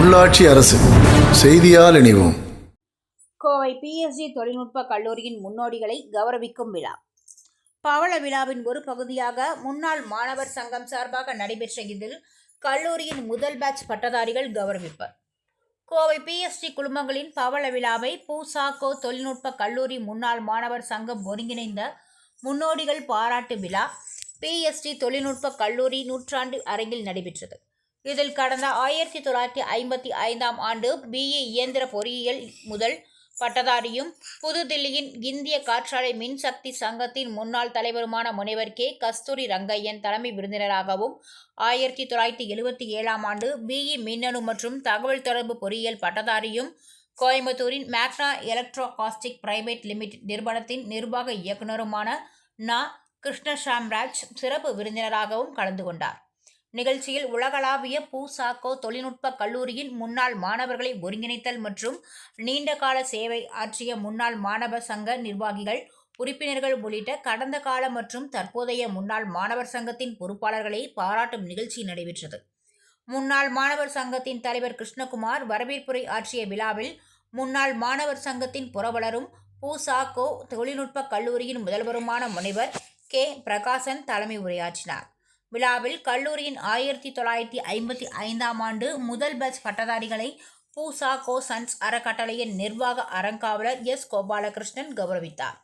உள்ளாட்சி அரசு. செய்தியால் இணைவோம். கோவை பிஎஸ்ஜி தொழில்நுட்ப கல்லூரியின் முன்னோடிகளை கௌரவிக்கும் விழா. பவள விழாவின் ஒரு பகுதியாக முன்னாள் மாணவர் சங்கம் சார்பாக நடைபெற்ற இதில் கல்லூரியின் முதல் பேட்ச் பட்டதாரிகள் கௌரவிப்பர் கோவை பிஎஸ்டி குழுமங்களின் பவள விழாவை பூசாக்கோ தொழில்நுட்ப கல்லூரி முன்னாள் மாணவர் சங்கம் ஒருங்கிணைந்த முன்னோடிகள் பாராட்டு விழா பிஎஸ்டி தொழில்நுட்ப கல்லூரி நூற்றாண்டு அரங்கில் நடைபெற்றது. இதில் கடந்த ஆயிரத்தி தொள்ளாயிரத்தி ஐம்பத்தி ஐந்தாம் ஆண்டு பிஇ இயந்திர பொறியியல் முதல் பட்டதாரியும் புதுதில்லியின் இந்திய காற்றாலை மின்சக்தி சங்கத்தின் முன்னாள் தலைவருமான முனைவர் கே. கஸ்தூரி ரங்கையன் தலைமை விருந்தினராகவும் ஆயிரத்தி தொள்ளாயிரத்தி எழுபத்தி ஏழாம் ஆண்டு பிஇ மின்னணு மற்றும் தகவல் தொடர்பு பொறியியல் பட்டதாரியும் கோயம்புத்தூரின் மேக்னா எலக்ட்ரோகாஸ்டிக் பிரைவேட் லிமிடெட் நிறுவனத்தின் நிர்வாக இயக்குனருமான நா. கிருஷ்ணசாம்ராஜ் சிறப்பு விருந்தினராகவும் கலந்து கொண்டார். நிகழ்ச்சியில் உலகளாவிய பூசாக்கோ தொழில்நுட்ப கல்லூரியின் முன்னாள் மாணவர்களை ஒருங்கிணைத்தல் மற்றும் நீண்டகால சேவை ஆற்றிய முன்னாள் மாணவர் சங்க நிர்வாகிகள் உறுப்பினர்கள் உள்ளிட்ட கடந்த கால மற்றும் தற்போதைய முன்னாள் மாணவர் சங்கத்தின் பொறுப்பாளர்களை பாராட்டும் நிகழ்ச்சி நடைபெற்றது. முன்னாள் மாணவர் சங்கத்தின் தலைவர் கிருஷ்ணகுமார் வரவேற்புரை ஆற்றிய விழாவில் முன்னாள் மாணவர் சங்கத்தின் புரவலரும் பூசாக்கோ தொழில்நுட்ப கல்லூரியின் முதல்வருமான முனைவர் கே. பிரகாசன் தலைமை உரையாற்றினார். விழாவில் கல்லூரியின் ஆயிரத்தி தொள்ளாயிரத்தி ஐம்பத்தி ஐந்தாம் ஆண்டு முதல் பேட்ச் பட்டதாரிகளை பூசா கோ சன்ஸ் அறக்கட்டளையின் நிர்வாக அறங்காவலர் எஸ். கோபாலகிருஷ்ணன் கௌரவித்தார்.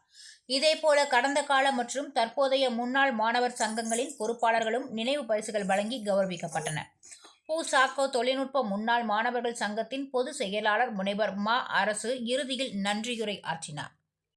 இதேபோல கடந்த கால மற்றும் தற்போதைய முன்னாள் மாணவர் சங்கங்களின் பொறுப்பாளர்களும் நினைவு பரிசுகள் வழங்கி கௌரவிக்கப்பட்டனர். பூசாக்கோ தொழில்நுட்ப முன்னாள் மாணவர்கள் சங்கத்தின் பொதுச் செயலாளர் முனைவர் மா. அரசு இறுதியில் நன்றியுரை ஆற்றினார்.